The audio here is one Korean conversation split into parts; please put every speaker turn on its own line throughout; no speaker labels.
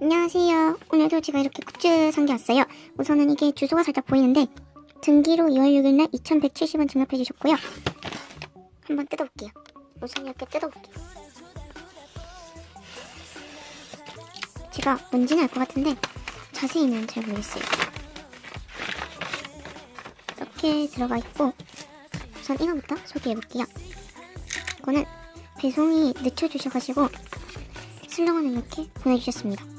안녕하세요. 오늘도 제가 이렇게 굿즈 산 게 왔어요. 우선은 이게 주소가 살짝 보이는데 등기로 2월 6일날 2170원 증납해 주셨고요. 한번 뜯어볼게요. 우선 이렇게 뜯어볼게요. 제가 뭔지는 알 것 같은데 자세히는 잘 모르겠어요. 이렇게 들어가 있고 우선 이거부터 소개해볼게요. 이거는 배송이 늦춰주셔가지고 슬로건을 이렇게 보내주셨습니다.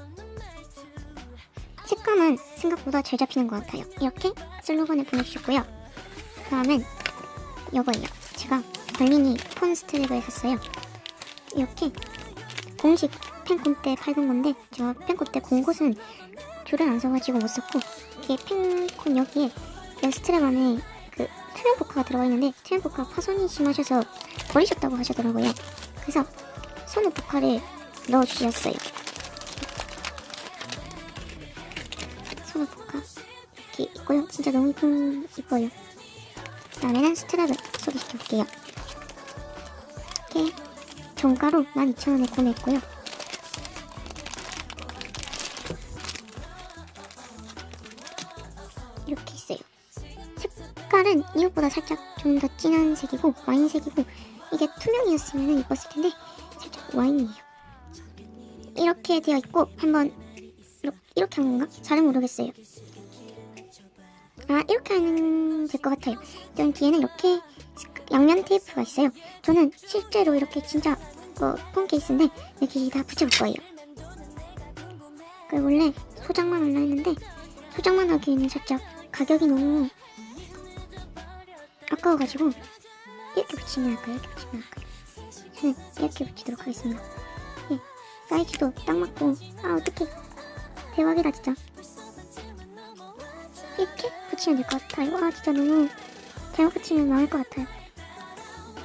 색감은 생각보다 잘 잡히는 것 같아요. 이렇게 슬로건을 보내주셨고요. 다음엔 이거예요. 제가 발미니 폰 스트랩을 샀어요. 이렇게 공식 펜콘 때 팔던 건데 제가 펜콘 때 공곳은 줄을 안 서가지고 못 썼고 이렇게 펜콘 여기에 이 스트랩 안에 그 투명 포카가 들어가 있는데 투명 포카 파손이 심하셔서 버리셨다고 하시더라고요. 그래서 손우 포카를 넣어주셨어요. 손우 포카 이렇게 있고요. 진짜 너무 이쁜 이뻐요. 다음에는 스트랩을 소개시켜볼게요. 이렇게 정가로 12,000원에 구매했고요. 이렇게 있어요. 색깔은 이것보다 살짝 좀 더 진한 색이고 와인색이고 이게 투명이었으면 이뻤을 텐데 살짝 와인이에요. 이렇게 되어 있고 한번 이렇게, 이렇게 한 건가? 잘은 모르겠어요. 아 이렇게 하면 될 것 같아요. 일단 뒤에는 이렇게 양면 테이프가 있어요. 저는 실제로 이렇게 진짜 어, 폰 케이스인데 여기 다 붙여볼 거예요. 그 원래 소장만 하려 했는데 소장만 하기에는 살짝 가격이 너무 아까워가지고 이렇게 붙이면 할까요? 이렇게 붙이면 할까요? 저는 이렇게 붙이도록 하겠습니다. 예, 사이즈도 딱 맞고 아 어떡해 대박이다 진짜 이렇게 붙이면 될 것 같아요. 아 진짜 너무 잘못 붙이면 망할 것 같아요.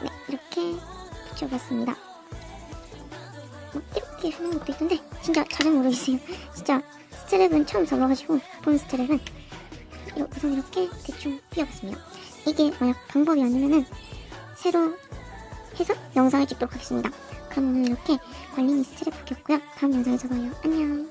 네 이렇게 붙여봤습니다. 뭐 이렇게 하는 것도 있던데 진짜 잘은 모르겠어요. 진짜 스트랩은 처음 잡아가지고 본 스트랩은 우선 이렇게 대충 띄워봤습니다. 이게 만약 방법이 아니면은 새로 해서 영상을 찍도록 하겠습니다. 그럼 오늘 이렇게 관리니 스트랩 보기였고요. 다음 영상에서 봐요. 안녕.